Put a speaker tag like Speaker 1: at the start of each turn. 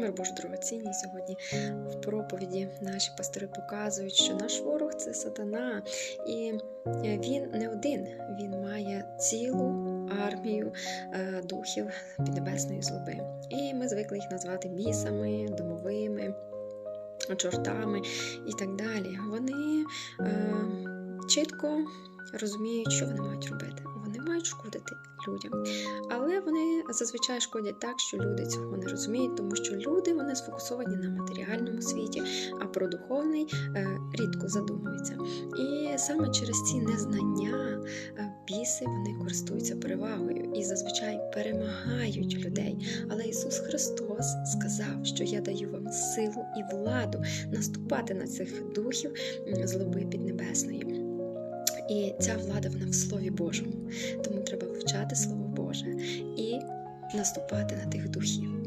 Speaker 1: Мир Боже дорогоцінні сьогодні в проповіді наші пастори показують, що наш ворог це сатана, і він не один, він має цілу армію е, духів піднебесної злоби. І ми звикли їх назвати бісами, домовими, чортами і так далі. Вони е, чітко розуміють, що вони мають робити. Шкодити людям. Але вони зазвичай шкодять так, що люди цього не розуміють, тому що люди вони сфокусовані на матеріальному світі, а про духовний е, рідко задумуються. І саме через ці незнання е, біси вони користуються перевагою і зазвичай перемагають людей. Але Ісус Христос сказав, що я даю вам силу і владу наступати на цих духів злоби піднебесної. І ця влада вона в Слові Божому. Тому треба вивчати Слово Боже і наступати на тих духів.